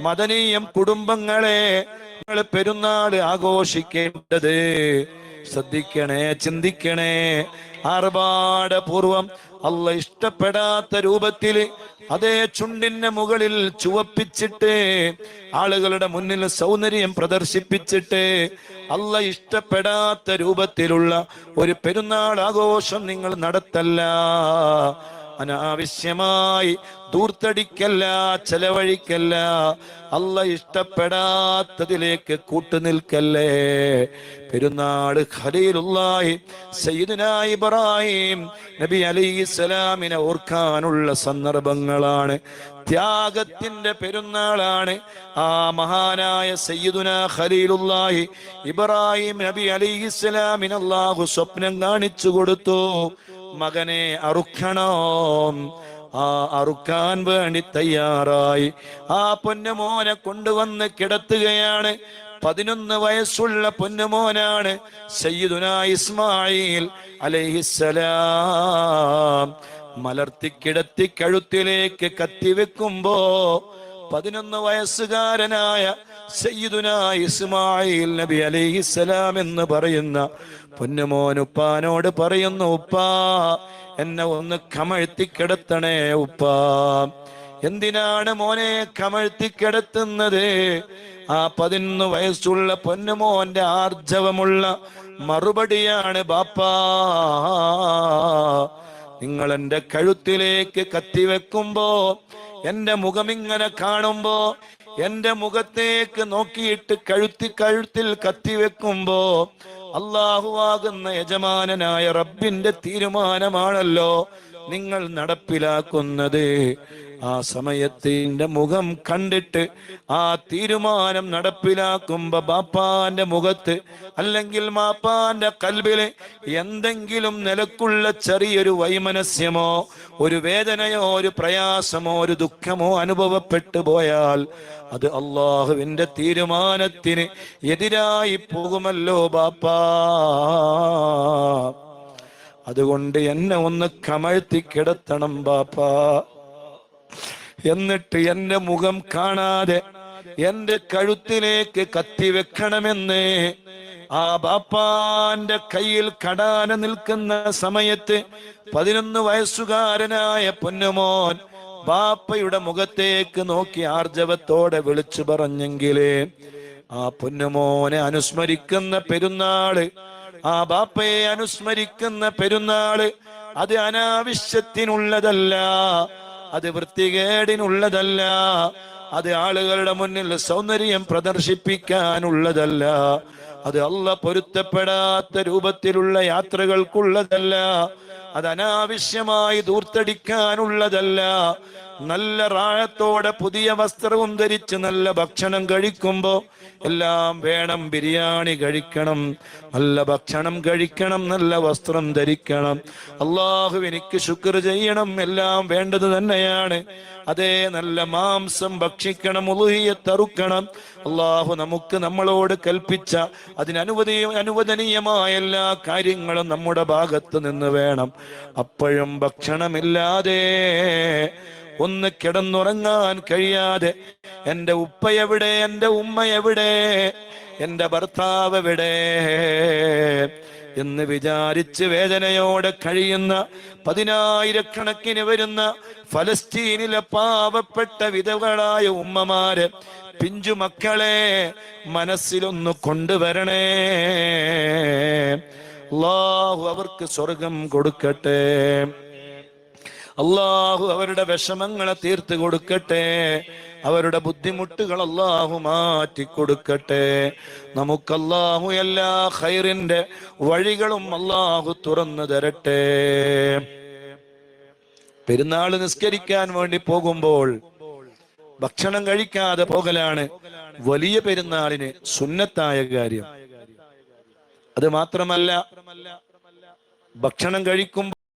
മദനീയം കുടുംബങ്ങളെ നിങ്ങൾ പെരുന്നാൾ ആഘോഷിക്കേണ്ടത്. ശ്രദ്ധിക്കണേ ചിന്തിക്കണേ. ആർഭാടപൂർവം അല്ല ഇഷ്ടപ്പെടാത്ത രൂപത്തിൽ അതേ ചുണ്ടിന്റെ മുകളിൽ ചുവപ്പിച്ചിട്ട് ആളുകളുടെ മുന്നിൽ സൗന്ദര്യം പ്രദർശിപ്പിച്ചിട്ട് അല്ല ഇഷ്ടപ്പെടാത്ത രൂപത്തിലുള്ള ഒരു പെരുന്നാൾ ആഘോഷം നിങ്ങൾ നടത്തല്ല. അനാവശ്യമായി ദൂർത്തടിക്കല്ല ചെലവഴിക്കല്ല അല്ല ഇഷ്ടപ്പെടാത്തതിലേക്ക് കൂട്ടുനിൽക്കല്ലേ? പെരുന്നാട് ഖലീലുള്ളാഹി സയ്യിദുന ഇബ്രാഹിം നബി അലൈഹി സ്വലാമിനെ ഓർക്കാനുള്ള സന്ദർഭങ്ങളാണ്. ത്യാഗത്തിന്റെ പെരുന്നാളാണ്. ആ മഹാനായ സയ്യിദുന ഖലീലുള്ളാഹി ഇബ്രാഹിം നബി അലൈഹിസ്സലാമിന് അള്ളാഹു സ്വപ്നം കാണിച്ചു കൊടുത്തു. മകനെ അറുക്കണോ. ആ അറുക്കാൻ വേണ്ടി തയ്യാറായി. ആ പൊന്നുമോനെ കൊണ്ടുവന്ന് കിടത്തുകയാണ്. പതിനൊന്ന് വയസ്സുള്ള പൊന്നുമോനാണ് സയ്യിദുന ഇസ്മായിൽ അലൈഹിസ്സലാം മലർത്തി കിടത്തി കഴുത്തിലേക്ക് കത്തിവെക്കുമ്പോ പതിനൊന്ന് വയസ്സുകാരനായ സയ്യിദുന ഇസ്മായിൽ നബി അലൈഹിസ്സലാം എന്ന് പറയുന്ന പൊന്നുമോൻ ഉപ്പാനോട് പറയുന്നു ഉപ്പാ എന്നെ ഒന്ന് കമഴ്ത്തി കിടത്തണേ ഉപ്പാ. എന്തിനാണ് മോനെ കമഴ്ത്തി കിടത്തുന്നത്? ആ പതിനൊന്ന് വയസ്സുള്ള പൊന്നുമോന്റെ ആർജവമുള്ള മറുപടിയാണ് ബാപ്പാ നിങ്ങൾ എന്റെ കഴുത്തിലേക്ക് കത്തിവെക്കുമ്പോ എന്റെ മുഖമിങ്ങനെ കാണുമ്പോ എന്റെ മുഖത്തേക്ക് നോക്കിയിട്ട് കഴുത്തി കഴുത്തിൽ കത്തിവെക്കുമ്പോ അള്ളാഹുവാകുന്ന യജമാനനായ റബ്ബിന്റെ തീരുമാനമാണല്ലോ. നിങ്ങൾ നടപ്പിലാക്കുന്നത്. ആ സമയത്ത് എന്റെ മുഖം കണ്ടിട്ട് ആ തീരുമാനം നടപ്പിലാക്കുമ്പോ ബാപ്പാന്റെ മുഖത്ത് അല്ലെങ്കിൽ മാപ്പാന്റെ കൽബിൽ എന്തെങ്കിലും നിലക്കുള്ള ചെറിയൊരു വൈമനസ്യമോ ഒരു വേദനയോ ഒരു പ്രയാസമോ ഒരു ദുഃഖമോ അനുഭവപ്പെട്ടു പോയാൽ അത് അള്ളാഹുവിന്റെ തീരുമാനത്തിന് എതിരായി പോകുമല്ലോ ബാപ്പാ. അതുകൊണ്ട് എന്നെ ഒന്ന് കമഴ്ത്തി കിടത്തണം ബാപ്പ. എന്നിട്ട് എന്റെ മുഖം കാണാതെ എന്റെ കഴുത്തിലേക്ക് കത്തി വെക്കണമെന്ന് ആ ബാപ്പാന്റെ കയ്യിൽ കടാന നിൽക്കുന്ന സമയത്ത് പതിനൊന്ന് വയസ്സുകാരനായ പൊന്നുമോൻ ബാപ്പയുടെ മുഖത്തേക്ക് നോക്കി ആർജവത്തോടെ വിളിച്ചു പറഞ്ഞെങ്കിലേ ആ പൊന്നുമോനെ അനുസ്മരിക്കുന്ന പെരുന്നാൾ ആ ബാപ്പയെ അനുസ്മരിക്കുന്ന പെരുന്നാൾ അത് അനാവശ്യത്തിനുള്ളതല്ല അത് വൃത്തികേടിനുള്ളതല്ല അത് ആളുകളുടെ മുന്നിൽ സൗന്ദര്യം പ്രദർശിപ്പിക്കാനുള്ളതല്ല അത് അല്ല പൊരുത്തപ്പെടാത്ത രൂപത്തിലുള്ള യാത്രകൾക്കുള്ളതല്ല അത് അനാവശ്യമായി ദൂർത്തടിക്കാനുള്ളതല്ല. നല്ല റാഴത്തോടെ പുതിയ വസ്ത്രവും ധരിച്ച് നല്ല ഭക്ഷണം കഴിക്കുമ്പോ എല്ലാം വേണം ബിരിയാണി കഴിക്കണം നല്ല ഭക്ഷണം കഴിക്കണം നല്ല വസ്ത്രം ധരിക്കണം. അള്ളാഹു എനിക്ക് ശുക്ർ ചെയ്യണം എല്ലാം വേണ്ടത് തന്നെയാണ്. അതേ നല്ല മാംസം ഭക്ഷിക്കണം ഉളുഹിയത്തറുക്കണം അള്ളാഹു നമുക്ക് നമ്മളോട് കൽപ്പിച്ച അതിനനുവദീയ അനുവദനീയമായ എല്ലാ കാര്യങ്ങളും നമ്മുടെ ഭാഗത്ത് നിന്ന് വേണം. അപ്പോഴും ഭക്ഷണമില്ലാതെ ഒന്ന് കിടന്നുറങ്ങാൻ കഴിയാതെ എന്റെ ഉപ്പ എവിടെ എന്റെ ഉമ്മ എവിടെ എന്റെ ഭർത്താവ് എവിടെ എന്ന് വിചാരിച്ച് വേദനയോടെ കഴിയുന്ന പതിനായിരക്കണക്കിന് വരുന്ന ഫലസ്തീനിലെ പാവപ്പെട്ട വിധവകളായ ഉമ്മമാര് പിഞ്ചു മക്കളെ മനസ്സിലൊന്ന് കൊണ്ടുവരണേ. അള്ളാഹു അവർക്ക് സ്വർഗം കൊടുക്കട്ടെ. അള്ളാഹു അവരുടെ വിഷമങ്ങളെ തീർത്ത് കൊടുക്കട്ടെ. അവരുടെ ബുദ്ധിമുട്ടുകൾ അള്ളാഹു മാറ്റി കൊടുക്കട്ടെ. നമുക്ക് അള്ളാഹു എല്ലാ ഖൈറിന്റെ വഴികളും അള്ളാഹു തുറന്നു തരട്ടെ. പെരുന്നാൾ നിസ്കരിക്കാൻ വേണ്ടി പോകുമ്പോൾ ഭക്ഷണം കഴിക്കാതെ പോകലാണ് വലിയ പെരുന്നാളിന് സുന്നത്തായ കാര്യം. അത് മാത്രമല്ല ഭക്ഷണം കഴിക്കുമ്പോൾ